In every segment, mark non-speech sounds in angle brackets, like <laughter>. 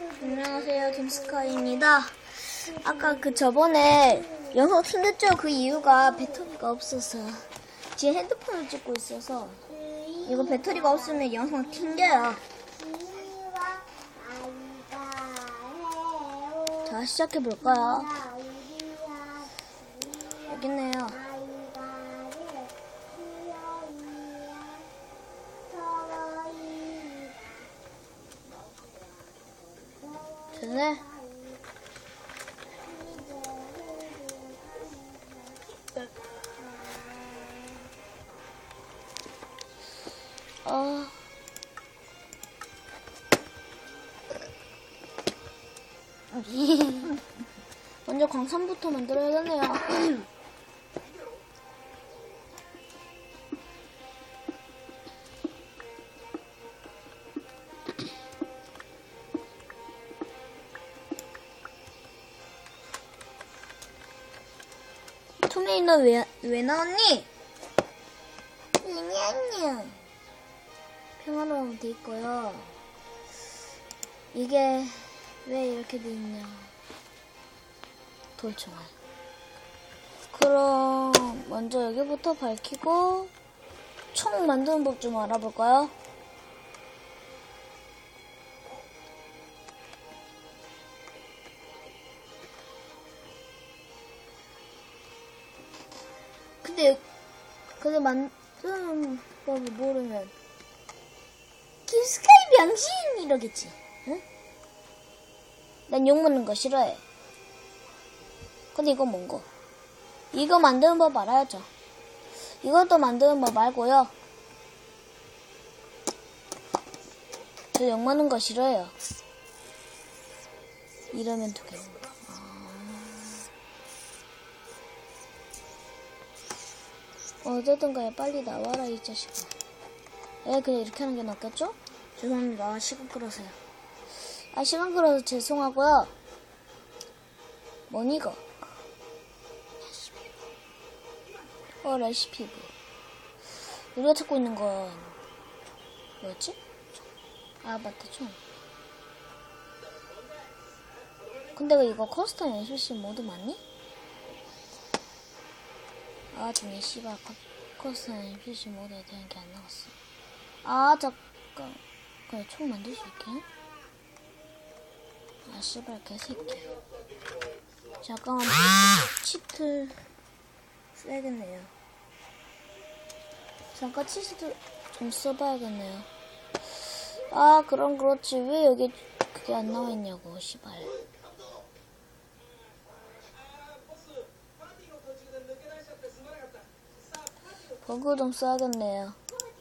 안녕하세요, 김스카이입니다. 아까 그 저번에 영상 틀렸죠? 그 이유가 배터리가 없어서. 지금 핸드폰을 찍고 있어서. 이거 배터리가 없으면 영상 튕겨요. 자, 시작해볼까요? 여기 있네요. 되네. 어. <laughs> 먼저 광산부터 만들어야 되네요. <clears throat> 너 왜, 왜 나왔니? 냐냐 평화로움 돼 있고요. 이게 왜 이렇게 돼 있냐? 돌총알. 그럼 먼저 여기부터 밝히고 총 만드는 법 좀 알아볼까요? 근데 근데 만드는 법을 모르면 김스카이 병신 이러겠지. 응? 난 욕 먹는 거 싫어해. 근데 이거 뭔거? 이거 만드는 법 알아야죠. 이것도 만드는 법 말고요. 저 욕 먹는 거 싫어해요. 이러면 되겠네. 어쨌든 간에 빨리 나와라 이 자식아. 에 그냥 이렇게 하는 게 낫겠죠? 죄송합니다. 시간 끌어서요. 아 시간 끌어서 죄송하고요. 뭐니 이거? 어 레시피브. 우리가 찾고 있는 건 뭐였지? 아 맞다 총. 근데 왜 이거 커스텀 NPC 모드 맞니? 아, 중에 씨발 커스텀 NPC 모드에 대한 게 안 나왔어. 아, 잠깐. 그래, 총 만들 수 있게? 아, 씨발 개새끼. 잠깐만, 치트 써야겠네요. 잠깐 치트 좀 써봐야겠네요. 아, 그럼 그렇지. 왜 여기 그게 안 나와 있냐고, 씨발. 버그 좀 써야겠네요.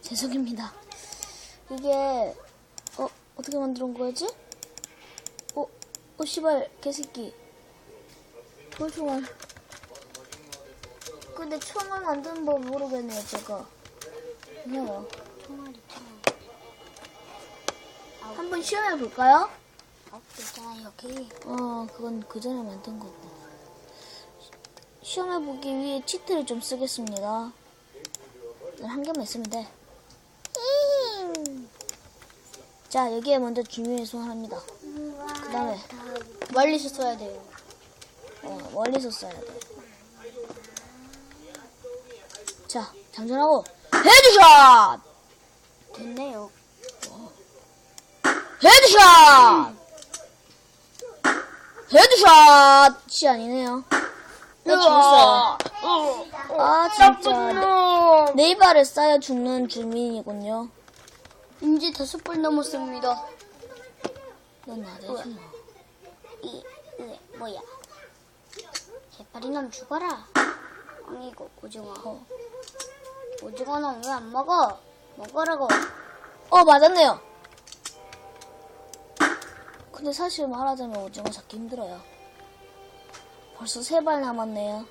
죄송합니다. 이게 어 어떻게 만든 거지? 어, 어 씨발 개새끼. 돌총알. 근데 총알 만드는 법 모르겠네요 제가. 그래요. 한번 시험해 볼까요? 아, 있잖아, 여기. 어 그건 그 전에 만든 거고. 시험해 보기 위해 치트를 좀 쓰겠습니다. 한 개만 있으면 돼. 자, 여기에 먼저 중요한 소환합니다. 그 다음에, 멀리서 써야 돼요. 어, 멀리서 써야 돼. 자, 장전하고, 헤드샷! 됐네요. 헤드샷! 헤드샷이 아니네요. 나 죽었어요. 아, 진짜. 네이버를 쌓여 죽는 주민이군요. 이제 다섯 번 넘었습니다. 넌 나대지 마. 이, 으, 뭐야. 개파리 놈 죽어라. 아니고, 오징어. 어. 오징어는 왜안 먹어? 먹으라고. 어, 맞았네요. 근데 사실 말하자면 오징어 잡기 힘들어요. 벌써 세 발 남았네요.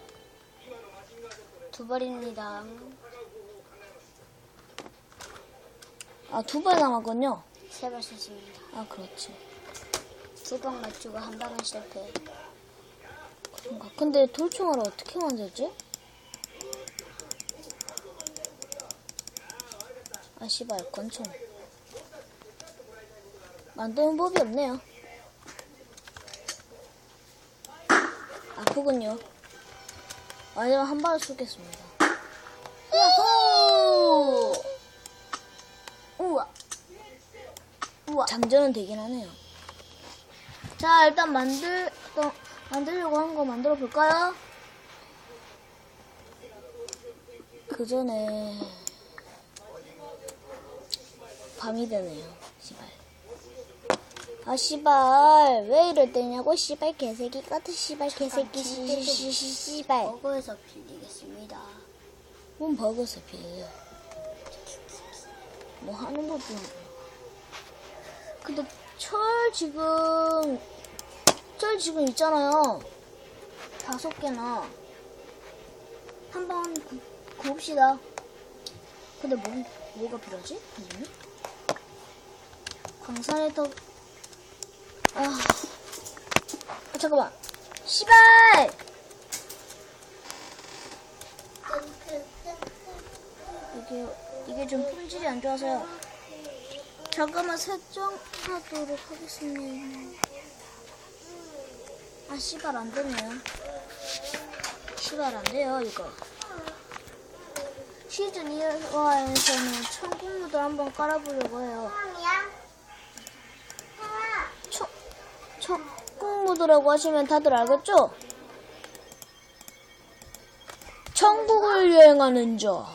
두 발입니다. 아, 두 발 남았군요. 세발 썼습니다. 아, 그렇지. 두 방 맞추고 한 방은 실패. 그런가. 근데 돌총알을 어떻게 만들지? 아, 씨발, 권총. 만드는 법이 없네요. 아프군요. 마지막 한 발을 쏘겠습니다. 야호! 우와. 우와. 장전은 되긴 하네요. 자, 일단 만들, 또 만들려고 한 거 만들어 볼까요? 그 전에 밤이 되네요. 시발. 아 씨발. 왜 이럴 때냐고 씨발. 개새끼 같은 씨발 개새끼. 씨씨 씨발. 버그에서 빌리겠습니다. 뭔 버그서 빌려? 뭐 하는 것도 근데 철 지금 철 지금 있잖아요. 다섯 개나. 한번 구- 구읍시다. 근데 뭐, 뭐가 필요하지? 선생님? 광산에 더 아, 아 잠깐만 씨발 이게 이게 좀 품질이 안 좋아서요. 잠깐만 설정하도록 하겠습니다. 아 씨발 안 되네요. 씨발 안 돼요 이거. 시즌 1화에서는 천국무도 한번 깔아보려고 해요. 천 천국무도라고 하시면 다들 알겠죠? 천국을 여행하는 자.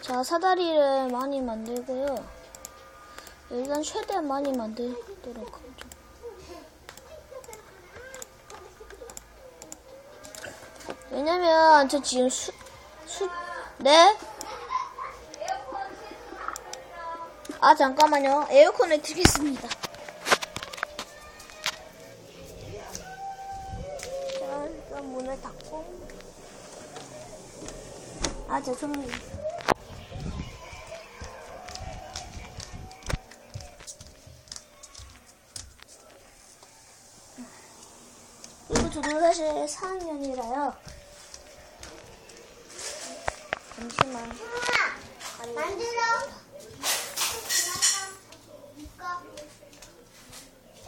자, 사다리를 많이 만들고요. 일단 최대한 많이 만들도록 하죠. 왜냐면 저 지금 수, 수, 네? 아, 잠깐만요. 에어컨을 틀겠습니다. 자, 일단 문을 닫고. 아, 죄송해요. 그리고 저는 사실 4학년이라요. 잠시만. 만들어.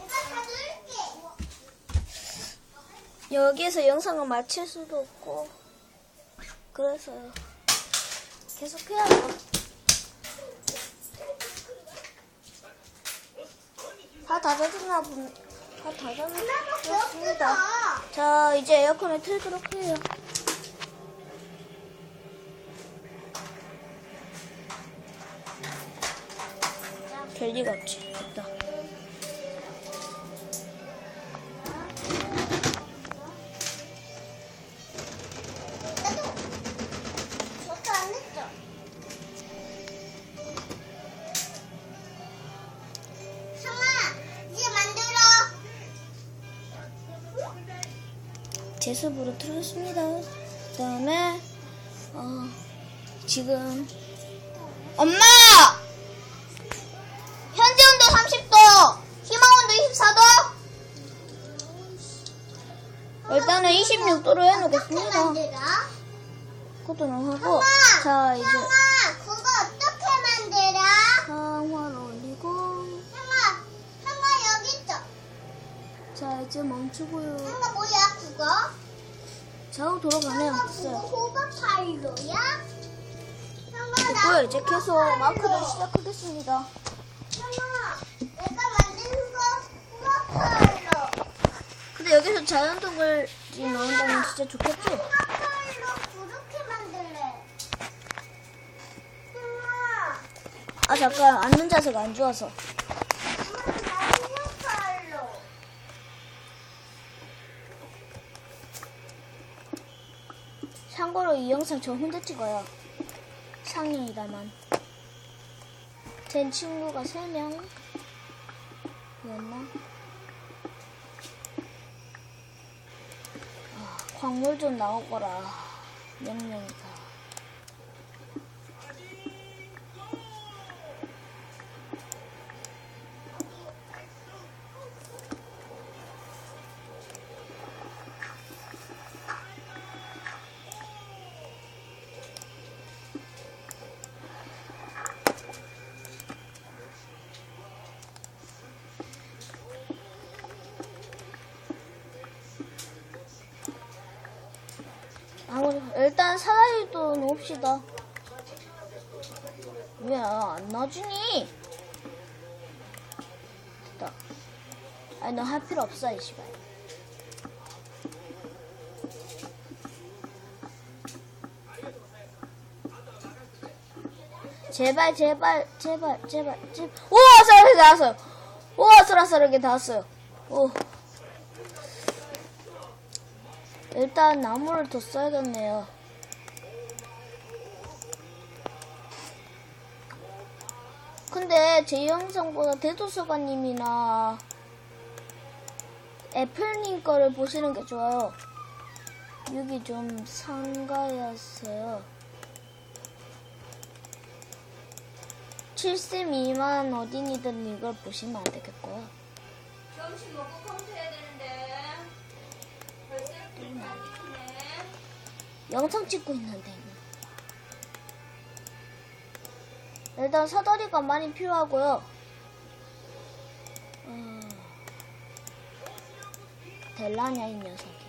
다 넣을게. 여기에서 영상을 마칠 수도 없고, 그래서요. 계속 해야죠. 다 닫아졌나 본, 다 닫아졌습니다. 자, 이제 에어컨을 틀도록 해요. 없지. 했죠? 성아, 이제 만들어. 제습으로 틀었습니다. 그 다음에, 어, 지금, 엄마! 76도로 해놓겠습니다. 그것도 하고. 자 이제 형아 그거 어떻게 만들어? 상황을 올리고. 형아 형아 여기 있어 자 이제 멈추고요. 형아 뭐야 그거? 좌우 돌아가네요 형아 그거 호박 파일로야? 형아 이제 켜서 마크를 시작하겠습니다. 형아 내가 만든 거 호박 파일로. 근데 여기서 자연동을 이 나온다면 진짜. 성아, 아 잠깐 앉는 자세가 안 좋아서. 참고로 이 영상 저 혼자 찍어요 상영이다만 제 친구가 3명 이었나? 광물 좀 나오거라 명령이다 일단 사다리도 놓읍시다. 왜 안 놔주니? 됐다. 아니 너 할 필요 없어 이 씨발. 제발 제발 제발 제발 제발 우와 아슬아슬하게 닿았어요 우와 아슬아슬하게 닿았어요 오 일단 나무를 더 써야겠네요 근데 제 영상보다 대도서관님이나 애플님 거를 보시는 게 좋아요 여기 좀 상가였어요 7세 미만 어린이들은 이걸 보시면 안 되겠고요. 점심 먹고 컴퓨터 해야 되는데. 영상 찍고 있는데. 일단 사다리가 많이 필요하고요. 어... 될라냐 이 녀석이.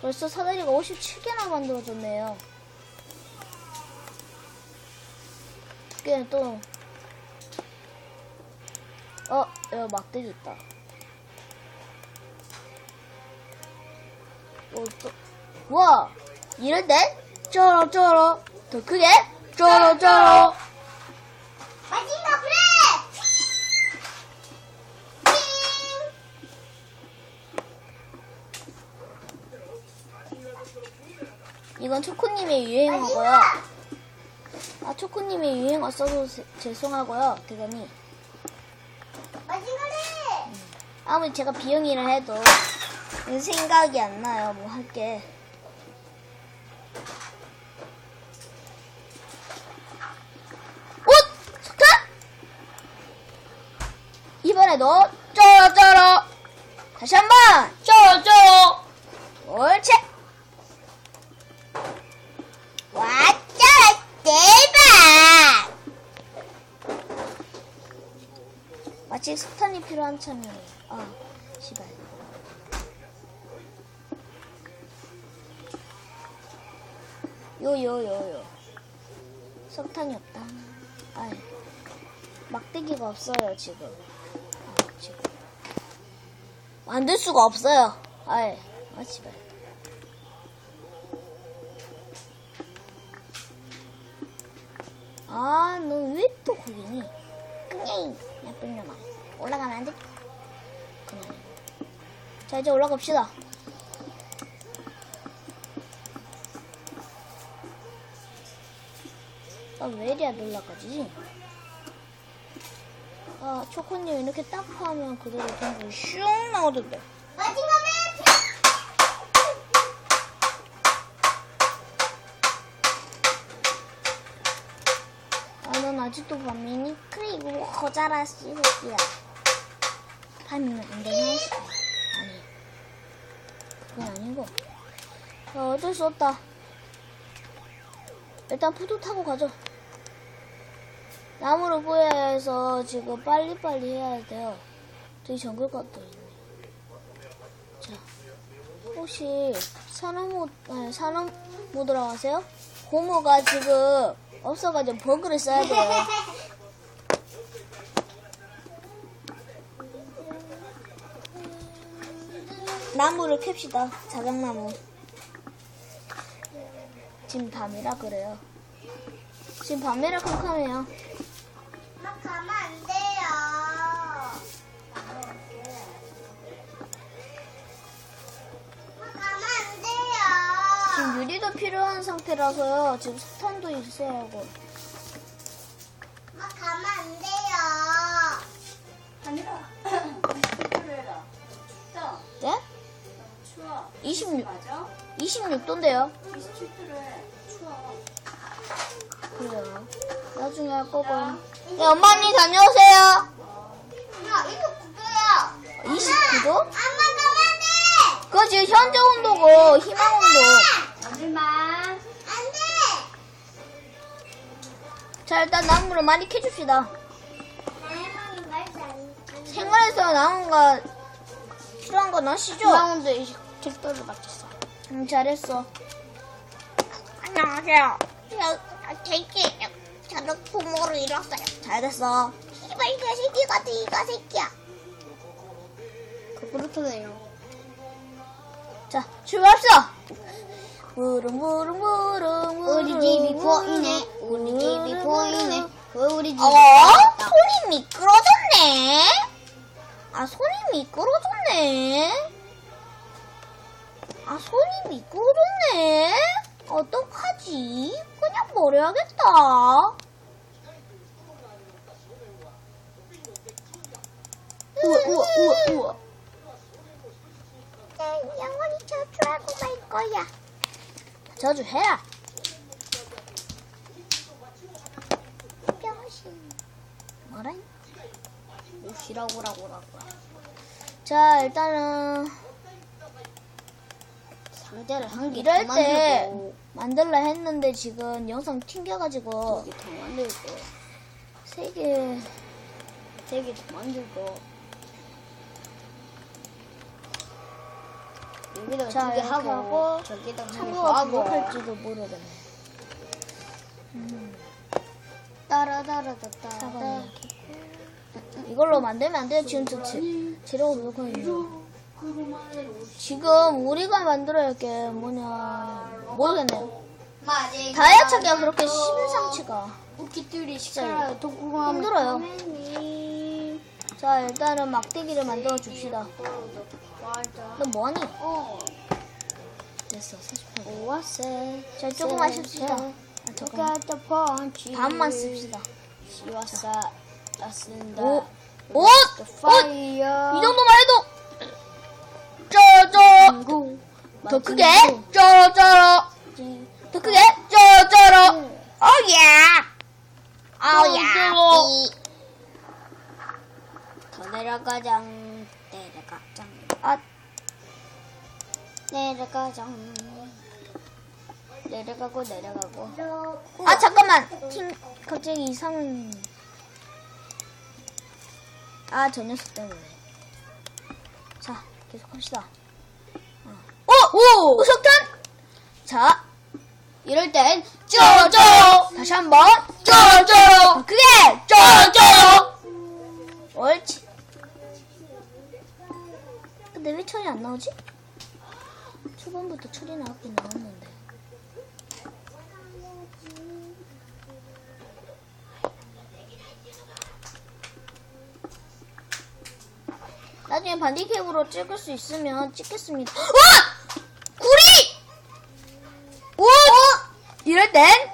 벌써 사다리가 57개나 만들어졌네요. 두 개는 또 어, 여기 막대기 있다. 와! 이런데? 쩔어, 쩔어. 더 크게? 쩔어, 쩔어. 마지막 그래! 이건 초코님의 유행어고요. 아, 초코님의 유행어 써서 세- 죄송하고요, 대단히. 그래! 아무리 제가 비영이를 해도 생각이 안 나요, 뭐 할 게. 옷! 석탄! 이번에도 쩔어, 쩔어. 다시 한 번! 쩔어, 쩔어. 옳지! 왔다! 대박! 마치 석탄이 필요한 참이에요. 아, 시발. 요, 요, 요, 요. 석탄이 없다. 아이. 막대기가 없어요, 지금. 아, 지금. 만들 수가 없어요. 아이, 아, 시발. 아, 너 왜 또 거기니? 끙이 나쁜 놈아. 올라가면 안 돼. 그만. 자, 이제 올라갑시다. 왜 이리 안 올라가지? 아, 초코님 이렇게 딱 하면 그대로 전부 슝 나오던데. 마지막에 아, 넌 아직도 밤이니? 그래, 이거 거자라, 씨새끼야. 밤이면 안 되냐? 아니. 그건 아니고. 야, 어쩔 수 없다. 일단 푸도 타고 가죠. 나무를 구해야 해서 지금 빨리빨리 해야 돼요. 저기 정글 있네. 자, 혹시 산업모, 아니, 산업모 들어가세요? 고무가 지금 없어가지고 버그를 써야 돼요. <laughs> 나무를 캡시다. 자작나무. 지금 밤이라 그래요. 지금 밤이라 캄캄해요. 필요한 상태라서요. 지금 석탄도 있어야 하고. 막 가면 안 돼요. 컴퓨터를 해라. 춥다. 예? 추워. 26, 맞아? 26도인데요. 27도를 해. 추워. 그래요. 나중에 할 거고요. 네, 엄마 언니 다녀오세요. 야, 이거 구조야. 29도? 엄마 가면 안 돼. 그거 지금 현재 온도고 희망 온도. 오늘 만. 안 돼. 자 일단 나무를 많이 캐줍시다. 생활에서 나온 거 필요한 건 아시죠? 희망원도 틱도를 맞췄어. 응, 잘했어. 안녕하세요. 저, 제이키예요. 저는 부모를 잃었어요. 잘됐어. 씨발, 이 새끼 같은 이가 새끼야. 그렇다네요. 자, 출발합시다. 무릉 무릉 무릉 무릉 우리 집이 보이네. 우리 집이 보이네. 왜 우리 집이 어? 보였다. 손이 미끄러졌네. 아, 손이 미끄러졌네. 아, 손이 미끄러졌네. 어떡하지? 그냥 버려야겠다. 우와, 우와, 우와, 우와. 난 영원히 저주하고 말 거야. 저주해라. 병신. 뭐라? 오시라고라고라고. 자, 일단은 상자를 한개 이럴 때 만들라 했는데 지금 영상 튕겨가지고 더 만들고, 세 개. 되게 더 만들고. 여기다가 자, 두개 이렇게 하고, 하고, 저기다가 참고가. 부족할지도 모르겠네. 음, 따라따라따따. 사과는 이걸로 만들면 안 돼요. 지금 저 재- 재료가 부족하니까. 지금 우리가 만들어야 할게 뭐냐 모르겠네요. 다이어트가 그렇게 심상치가. 독구가 힘들어요. 자 일단은 막대기를 만들어 줍시다. 너 뭐하니? 어. 됐어 48. 오와세. 자 조금만 씁시다. 아, 잠깐만. 똑같다 펀치. 반만 씁시다. 시와사. 나 쓴다. 오, 오, 파이어. 이 정도만 해도 쩌쩌 더 크게 쩌쩌 더 크게 쩌쩌 어야 어야 더 내려가장. 내려가장. 아 내려가장. 내려가고 내려가고. 아 잠깐만 팀 갑자기 이상 아저 녀석 때문에 자 계속 합시다 어! 오! 오! 석탄 자 이럴 땐 쪼쪼 다시 한번 쪼쪼 크게 쪼쪼 나오지? 초반부터 철이 나왔긴 나왔는데 나중에 반디캡으로 찍을 수 있으면 찍겠습니다 와! 구리! 오! 이럴 땐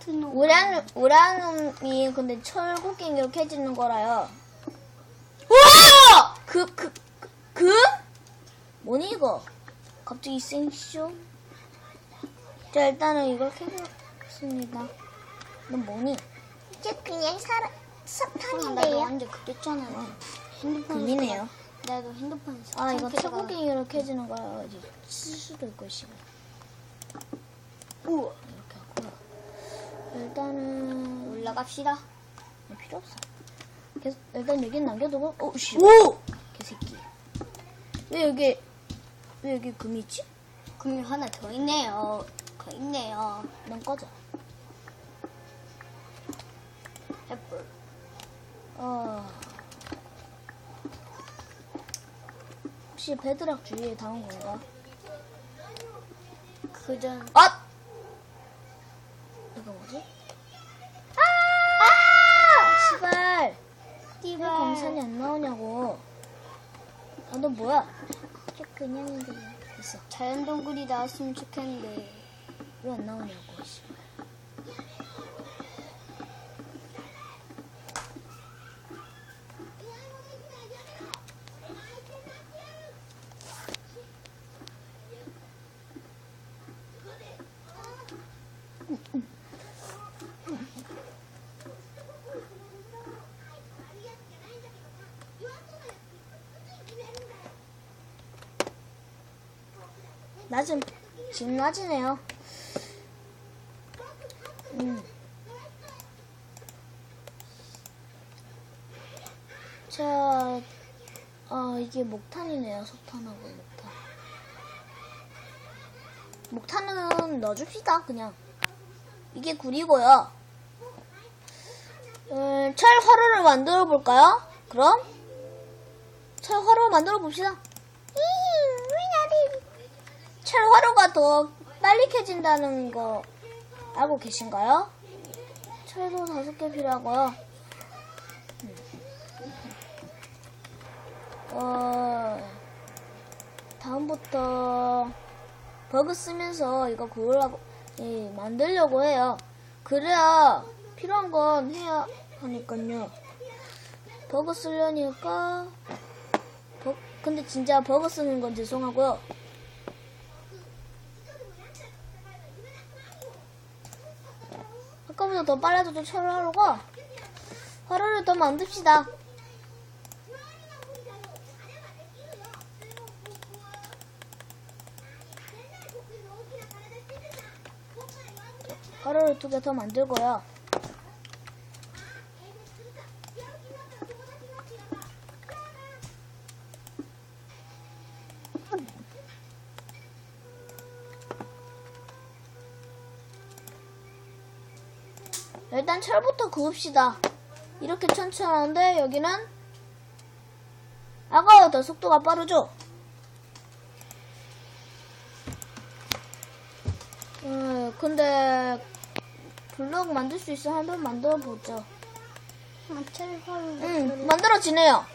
같은 놈. 우라늄 우라늄이 근데 철곡갱이로 캐지는 거라요. 와! 그, 그, 그, 그? 뭐니 이거? 갑자기 생쇼? 자 일단은 이걸 캐보겠습니다. 넌 뭐니? 이게 그냥 사람 어, 나도 석탄인데요? 완전 그랬잖아. 핸드폰. 금이네요. 나도 핸드폰. 아 이거 상태가- 철곡갱이로 캐지는 거라 이제 쓸 수도 있고 씨발. 우와. 일단은 올라갑시다. 네, 필요 없어. 계속 일단 여기 남겨두고 오 씨. 오! 개새끼. 왜 여기 왜 여기 금이 있지? 금이 하나 더 있네요. 더 있네요. 넌 꺼져. 애플. 어. 혹시 베드락 주위에 닿은 건가? 그전 아! 뭐야? 저 그냥인데. 됐어. 자연 동굴이 나왔으면 좋겠는데. 왜 안 나오냐고, 낮은 지금 낮이네요. 음. 자, 아 이게 목탄이네요. 석탄하고 목탄. 목탄은 넣어줍시다. 그냥 이게 구리고요. 음, 철 화로를 만들어 볼까요? 그럼 철 화로 만들어 봅시다. 철 화로가 더 빨리 캐진다는 거 알고 계신가요? 철도 다섯 개 필요하고요. 음. 어, 다음부터 버그 쓰면서 이거 구하려고, 예, 만들려고 해요. 그래야 필요한 건 해야 하니까요. 버그 쓰려니까, 버, 근데 진짜 버그 쓰는 건 죄송하고요. 아까보다 더 빨라져도 철을 하려고 화로를 더 만듭시다. 화로를 두 개 더 만들고요. 일단 철부터 그읍시다. 이렇게 천천히 하는데 여기는 아까보다 더 속도가 빠르죠? 음, 근데 블록 만들 수 있어 한번 만들어 보죠. 철화로 응, 만들어지네요.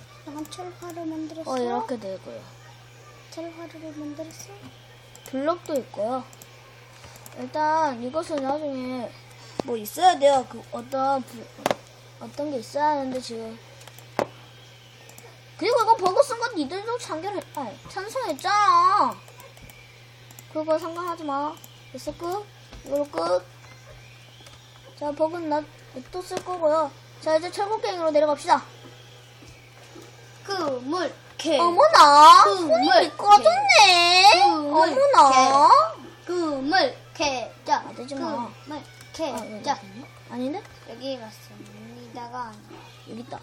철화로 만들었어. 어, 이렇게 되고요. 철화로를 만들었어. 블록도 있고요. 일단 이것은 나중에 뭐 있어야 돼요. 그 어떤 불- 어떤 게 있어야 하는데 지금 그리고 이거 버그 쓴 건 니들도 참결 아 찬성했잖아. 그거 상관하지 마. 됐어 끝. 이걸로 끝. 자 버그는 나 또 쓸 거고요. 자 이제 철곡갱이로 내려갑시다. 그물 개. 어머나 그 손이 물, 미끄러졌네. 물, 어머나. 그물 개자. 아, 되지 마. 그 물 아, 여기 개자. 있네. 아닌데? 여기 갔습니다가 아니야. 여기 있다.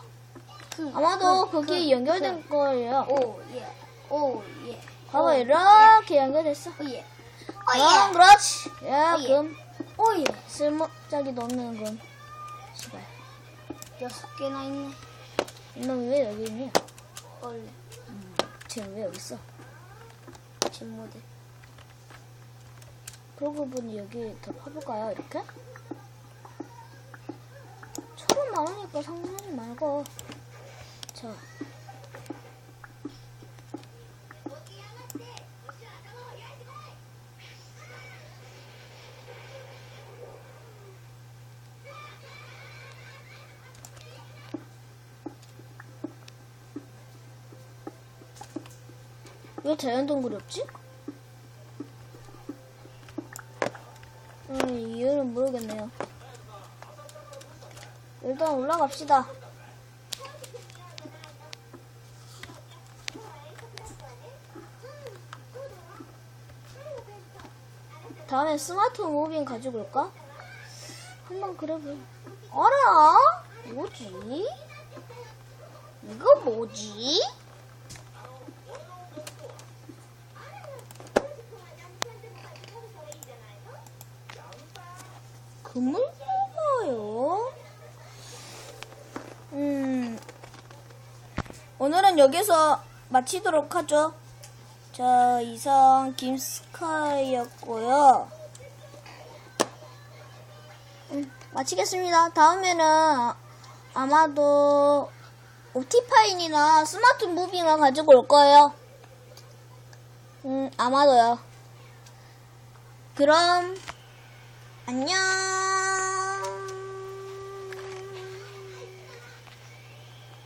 그, 아마도 그, 거기 그, 연결된 거예요. 그. 오 예. 오 예. 봐봐 오, 이렇게 연결됐어. 오 예. 그럼 그렇지. 야, 예. 금오 예. 쓸모짜기 넣는 금. 시발. 여섯 개나 있네. 넌왜 여기 있니? 원래 쟤는 왜 여기 있어? 진모드. 그러고 보니 여기 더 파볼까요? 이렇게? 철은 많으니까 상관하지 말고. 자. 왜 자연동굴이 없지? 음, 이유는 모르겠네요. 일단 올라갑시다. 다음에 스마트 무빙 가지고 올까? 한번 그래볼. 어라? 뭐지? 이거 뭐지? 그물인가요? 음, 오늘은 여기서 마치도록 하죠. 자, 이상 김스카이였고요. 음, 마치겠습니다. 다음에는 아- 아마도 옵티파인이나 스마트 무빙을 가지고 올 거예요. 음, 아마도요. 그럼 안녕.